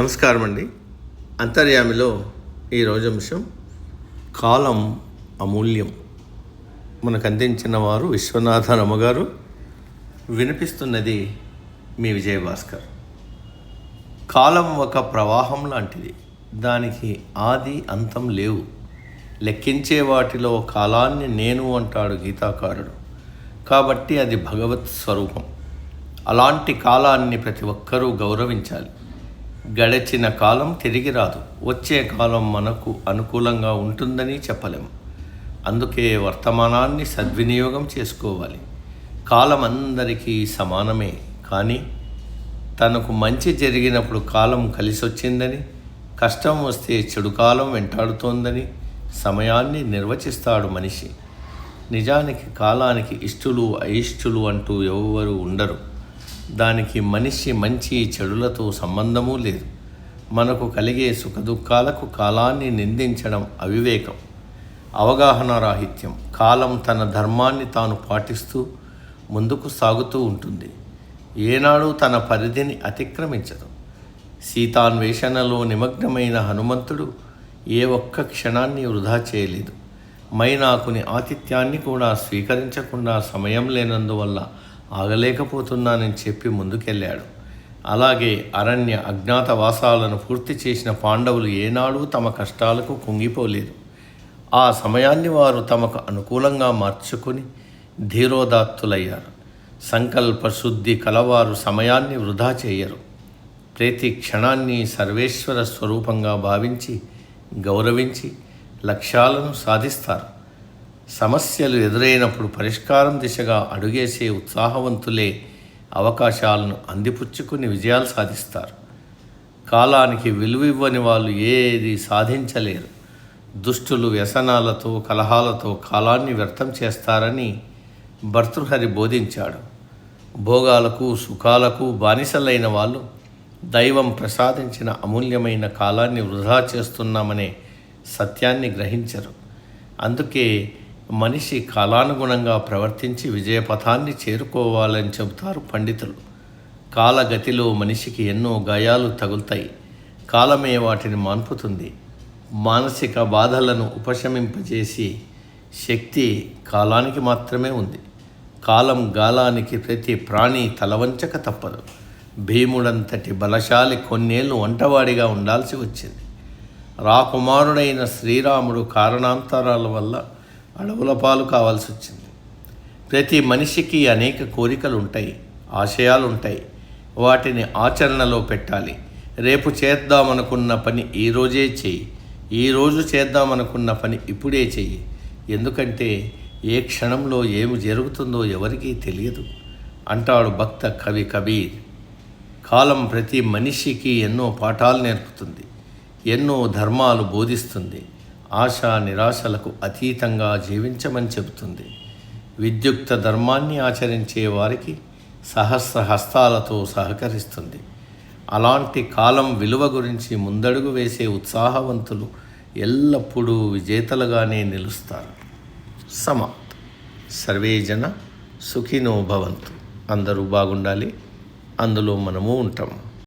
నమస్కారం అండి. అంతర్యామిలో ఈరోజు అంశం కాలం అమూల్యం. మనకు అందించిన వారు విశ్వనాథన్ అమ్మగారు. వినిపిస్తున్నది మీ విజయభాస్కర్. కాలం ఒక ప్రవాహం లాంటిది. దానికి ఆది అంతం లేవు. లెక్కించే వాటిలో కాలాన్ని నేను అంటాడు గీతాకారుడు. కాబట్టి అది భగవత్ స్వరూపం. అలాంటి కాలాన్ని ప్రతి ఒక్కరూ గౌరవించాలి. గడిచిన కాలం తిరిగి రాదు. వచ్చే కాలం మనకు అనుకూలంగా ఉంటుందని చెప్పలేము అందుకే వర్తమానాన్ని సద్వినియోగం చేసుకోవాలి. కాలం అందరికీ సమానమే. కానీ తనకు మంచి జరిగినప్పుడు కాలం కలిసొచ్చిందని కష్టం వస్తే చెడు కాలం వెంటాడుతోందని సమయాన్ని నిర్వచిస్తాడు మనిషి. నిజానికి కాలానికి ఇష్టులు అయిష్టులు అంటూ ఎవరు ఉండరు. దానికి మనిషి మంచి చెడులతో సంబంధమూ లేదు. మనకు కలిగే సుఖదుఖాలకు కాలాన్ని నిందించడం అవివేకం. అవగాహన రాహిత్యం. కాలం తన ధర్మాన్ని తాను పాటిస్తూ ముందుకు సాగుతూ ఉంటుంది. ఏనాడు తన పరిధిని అతిక్రమించదు. సీతాన్వేషణలో నిమగ్నమైన హనుమంతుడు ఏ ఒక్క క్షణాన్ని వృధా చేయలేదు. మైనాకుని ఆతిథ్యాన్ని కూడా స్వీకరించకుండా సమయం లేనందువల్ల ఆగలేకపోతున్నానని చెప్పి ముందుకెళ్ళాడు. అలాగే అరణ్య అజ్ఞాతవాసాలను పూర్తి చేసిన పాండవులు ఏనాడూ తమ కష్టాలకు కుంగిపోలేదు. ఆ సమయాన్ని వారు తమకు అనుకూలంగా మార్చుకొని ధీరోదాత్తులయ్యారు. సంకల్ప శుద్ధి కలవారు సమయాన్ని వృధా చేయరు. ప్రతి క్షణాన్ని సర్వేశ్వర స్వరూపంగా భావించి గౌరవించి లక్ష్యాలను సాధిస్తారు. సమస్యలు ఎదురైనప్పుడు పరిష్కారం దిశగా అడుగేసే ఉత్సాహవంతులే అవకాశాలను అందిపుచ్చుకుని విజయాలు సాధిస్తారు. కాలానికి విలువివ్వని వాళ్ళు ఏది సాధించలేరు. దుష్టులు వ్యసనాలతో కలహాలతో కాలాన్ని వ్యర్థం చేస్తారని భర్తృహరి బోధించాడు. భోగాలకు సుఖాలకు బానిసలైన వాళ్ళు దైవం ప్రసాదించిన అమూల్యమైన కాలాన్ని వృధా చేస్తున్నామనే సత్యాన్ని గ్రహించరు. అందుకే మనిషి కాలానుగుణంగా ప్రవర్తించి విజయపథాన్ని చేరుకోవాలని చెబుతారు పండితులు. కాలగతిలో మనిషికి ఎన్నో గాయాలు తగులుతాయి. కాలమే వాటిని మాన్పుతుంది. మానసిక బాధలను ఉపశమింపజేసి శక్తి కాలానికి మాత్రమే ఉంది. కాలం గాలానికి ప్రతి ప్రాణి తలవంచక తప్పదు. భీముడంతటి బలశాలి కొన్నేళ్ళు వంటవాడిగా ఉండాల్సి వచ్చింది. రాకుమారుడైన శ్రీరాముడు కారణాంతరాల వల్ల అడవుల పాలు కావాల్సి వచ్చింది ప్రతి మనిషికి అనేక కోరికలు ఉంటాయి ఆశయాలు ఉంటాయి వాటిని ఆచరణలో పెట్టాలి. రేపు చేద్దామనుకున్న పని ఈరోజే చెయ్యి ఈరోజు చేద్దామనుకున్న పని ఇప్పుడే చెయ్యి ఎందుకంటే ఏ క్షణంలో ఏమి జరుగుతుందో ఎవరికీ తెలియదు. అంటాడు భక్త కవి కబీర్. కాలం ప్రతి మనిషికి ఎన్నో పాఠాలు నేర్పుతుంది ఎన్నో ధర్మాలు బోధిస్తుంది. ఆశ నిరాశలకు అతీతంగా జీవించమని చెబుతుంది. విద్యుక్త ధర్మాన్ని ఆచరించే వారికి సహస్ర హస్తాలతో సహకరిస్తుంది. అలాంటి కాలం విలువ గురించి ముందడుగు వేసే ఉత్సాహవంతులు ఎల్లప్పుడూ విజేతలుగానే నిలుస్తారు. సమాప్త. సర్వే జన సుఖినో భవంతు. అందరూ బాగుండాలి. అందులో మనము ఉంటాము.